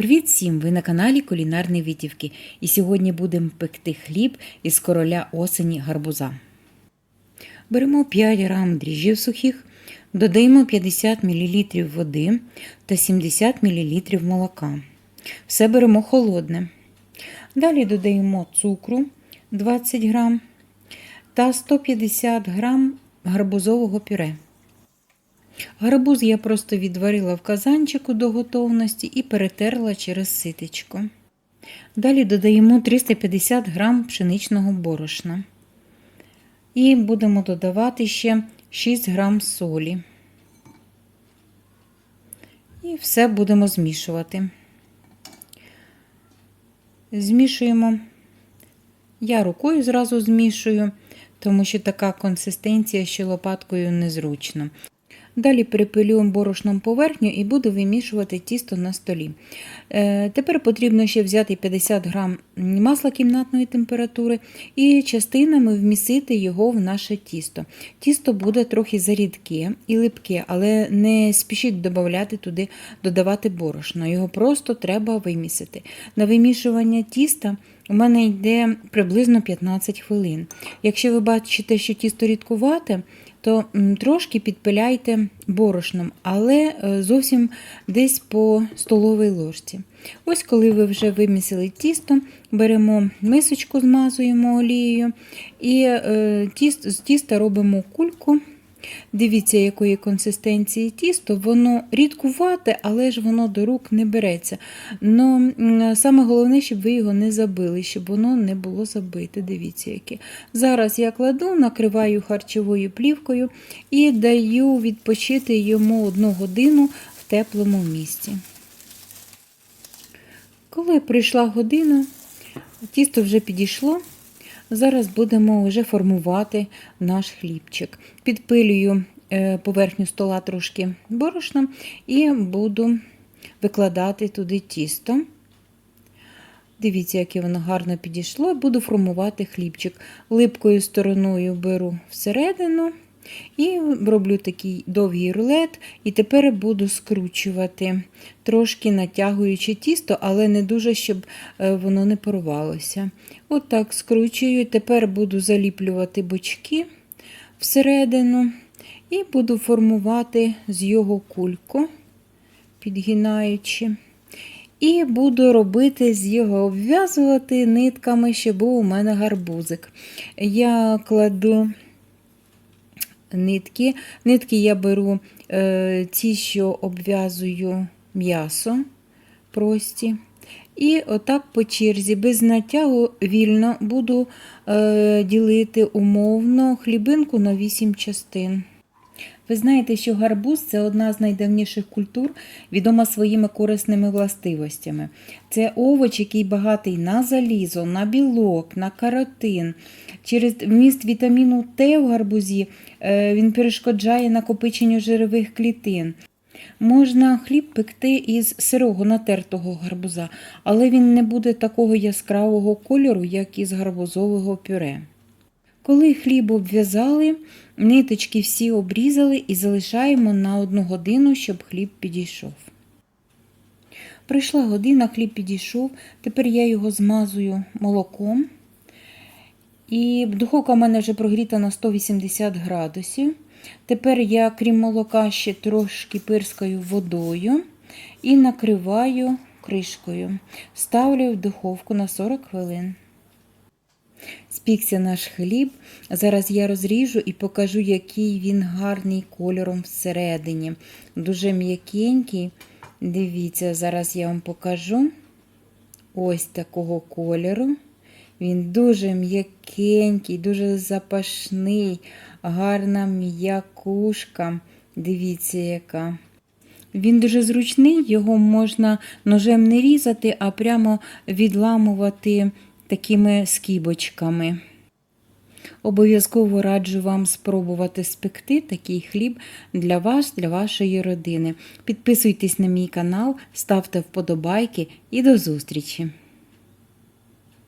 Привіт всім! Ви на каналі Кулінарні Витівки. І сьогодні будемо пекти хліб із короля осені гарбуза. Беремо 5 грам дріжджів сухих, додаємо 50 мл води та 70 мл молока. Все беремо холодне. Далі додаємо цукру 20 грам та 150 грам гарбузового пюре. Гарбуз я просто відварила в казанчику до готовності і перетерла через ситечко. Далі додаємо 350 грам пшеничного борошна. І будемо додавати ще 6 грам солі. І все будемо змішувати. Змішуємо. Я рукою зразу змішую, тому що така консистенція, що лопаткою незручно. Далі перепилюємо борошном поверхню і буду вимішувати тісто на столі. Е, тепер потрібно ще взяти 50 г масла кімнатної температури і частинами вмісити його в наше тісто. Тісто буде трохи зарідке і липке, але не спішіть додавати туди додавати борошно. Його просто треба вимісити. На вимішування тіста у мене йде приблизно 15 хвилин. Якщо ви бачите, що тісто рідкувате, то трошки підпиляйте борошном, але е, зовсім десь по столовій ложці. Ось, коли ви вже вимісили тісто, беремо мисочку, змазуємо олією і е, з тіста робимо кульку. Дивіться, якої консистенції тісто, воно рідкувате, але ж воно до рук не береться. Но Саме головне, щоб ви його не забили, щоб воно не було забите. Дивіться, яке. Зараз я кладу, накриваю харчовою плівкою і даю відпочити йому одну годину в теплому місці. Коли прийшла година, тісто вже підійшло. Зараз будемо вже формувати наш хлібчик. Підпилюю е, поверхню стола трошки борошном і буду викладати туди тісто. Дивіться, яке воно гарно підійшло, буду формувати хлібчик. Липкою стороною беру всередину і роблю такий довгий рулет, і тепер буду скручувати, трошки натягуючи тісто, але не дуже, щоб е, воно не порвалося. От так скручую, тепер буду заліплювати бочки всередину і буду формувати з його кульку, підгинаючи. І буду робити з його обв'язувати нитками, щоб був у мене гарбузик. Я кладу нитки. Нитки я беру е, ті, що обв'язую м'ясо прості. І отак по черзі, без натягу вільно буду е, ділити умовно хлібинку на 8 частин. Ви знаєте, що гарбуз це одна з найдавніших культур, відома своїми корисними властивостями. Це овоч, який багатий на залізо, на білок, на каротин. Через вміст вітаміну Т в гарбузі е, він перешкоджає накопиченню жирових клітин. Можна хліб пекти із сирого натертого гарбуза, але він не буде такого яскравого кольору, як із гарбузового пюре. Коли хліб обв'язали, ниточки всі обрізали і залишаємо на одну годину, щоб хліб підійшов. Прийшла година, хліб підійшов, тепер я його змазую молоком. І духовка в мене вже прогріта на 180 градусів. Тепер я, крім молока, ще трошки пирскаю водою і накриваю кришкою. Ставлю в духовку на 40 хвилин. Спікся наш хліб. Зараз я розріжу і покажу, який він гарний кольором всередині. Дуже м'якенький. Дивіться, зараз я вам покажу ось такого кольору. Він дуже м'якенький, дуже запашний, гарна м'якушка. Дивіться, яка. Він дуже зручний, його можна ножем не різати, а прямо відламувати такими скибочками. Обов'язково раджу вам спробувати спекти такий хліб для вас, для вашої родини. Підписуйтесь на мій канал, ставте вподобайки і до зустрічі!